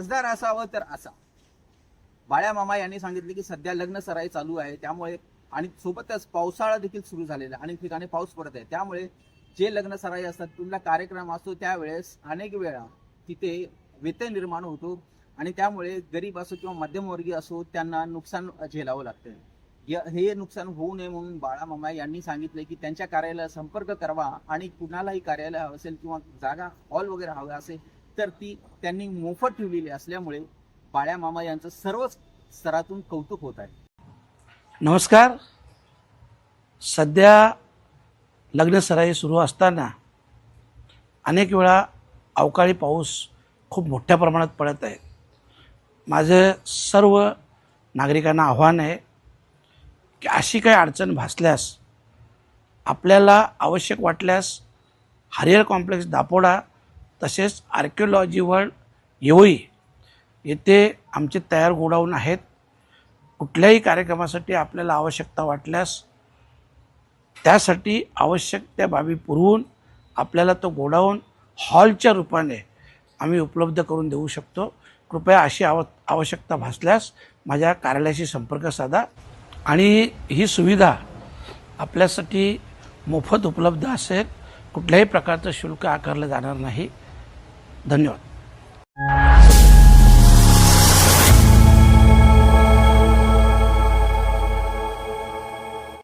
खासदार असावं तर असा. बाळ्या मामा यांनी सांगितले की सध्या लग्न सराई चालू आहे त्यामुळे आणि सोबतच पावसाळा देखील सुरू झालेला आहे. अनेक ठिकाणी पाऊस पडत आहे. त्यामुळे जे लग्न सराई असतात तुला कार्यक्रम असतो त्यावेळेस अनेक वेळा तिथे व्यत्यय निर्माण होतो आणि त्यामुळे गरीब असो किंवा मध्यमवर्गीय असो त्यांना नुकसान झेलावं लागतं हे नुकसान होऊ नये म्हणून बाळा मामा यांनी सांगितले की त्यांच्या कार्यालयाला संपर्क करावा आणि कुणालाही कार्यालय हवं असेल किंवा जागा हॉल वगैरे हवा असेल तर ती त्यांनी मोफत ठेवलेली असल्यामुळे बाळ्या मामा यांचं सर्वच स्तरातून कौतुक होत आहे. नमस्कार. सध्या लग्नसराई सुरू असताना अनेक वेळा अवकाळी पाऊस खूप मोठ्या प्रमाणात पडत आहे. माझं सर्व नागरिकांना आव्हान आहे की अशी काही अडचण भासल्यास आपल्याला आवश्यक वाटल्यास हरियर कॉम्प्लेक्स दापोडा तसेच आर्किओलॉजी वर्ल्ड येवई येथे आमचे तयार गोडाऊन आहेत. कुठल्याही कार्यक्रमासाठी आपल्याला आवश्यकता वाटल्यास त्यासाठी आवश्यक त्या बाबी पुरवून आपल्याला तो गोडाऊन हॉलच्या रूपाने आम्ही उपलब्ध करून देऊ शकतो. कृपया अशी आव आवश्यकता भासल्यास माझ्या कार्यालयाशी संपर्क साधा आणि ही सुविधा आपल्यासाठी मोफत उपलब्ध असेल. कुठल्याही प्रकारचं शुल्क आकारलं जाणार नाही. धन्यवाद